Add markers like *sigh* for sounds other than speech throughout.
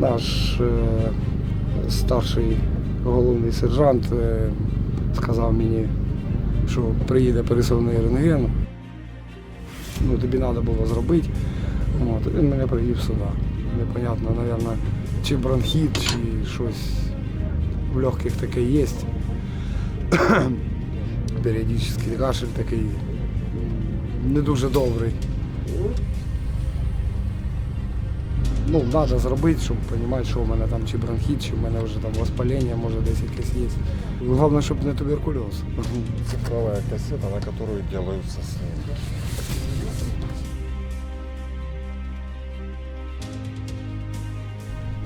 Наш е, старший головний сержант е, сказав мені, що приїде пересувний рентген. Ну, тобі треба було зробити. От, він мене привів сюди. Непонятно, мабуть, чи бронхіт, чи щось в легких таке є. *coughs* Періодичний кашель такий не дуже добрий. Ну, треба зробити, щоб розуміти, що в мене там чи бронхіт, чи в мене вже там воспалення, може десь якесь є. Головне, щоб не туберкульоз. Цифровая кассета, на которую делаются снимки.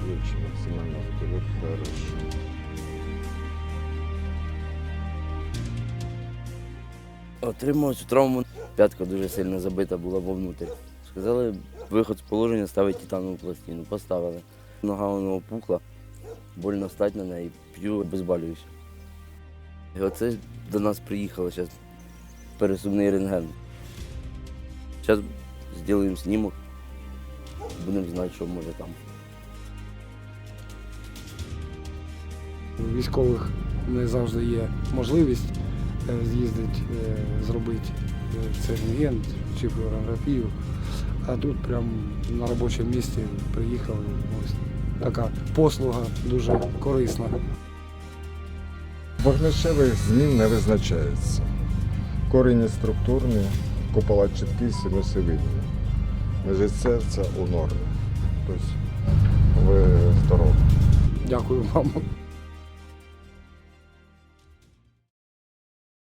Вещи максимально вперед, хорошо. Отримав цю травму. П'ятка дуже сильно забита була вовнутрь. Сказали, виход з положення ставить титанову пластину. Поставили. Нога воно опухла, больно стати на неї, п'ю, обезболююся. І оце до нас приїхало зараз пересувний рентген. Зараз зробимо знімок, будемо знати, що може там. У військових не завжди є можливість е, з'їздити, е, зробити е, цей рентген чи флюорографію. А тут прямо на робочому місці приїхали. Ось така послуга дуже корисна. Вогнищевих змін не визначається. Корені структурні, купола чіткі, синуси видні. Межі серця у нормі. Тобто ви здорові. Дякую вам.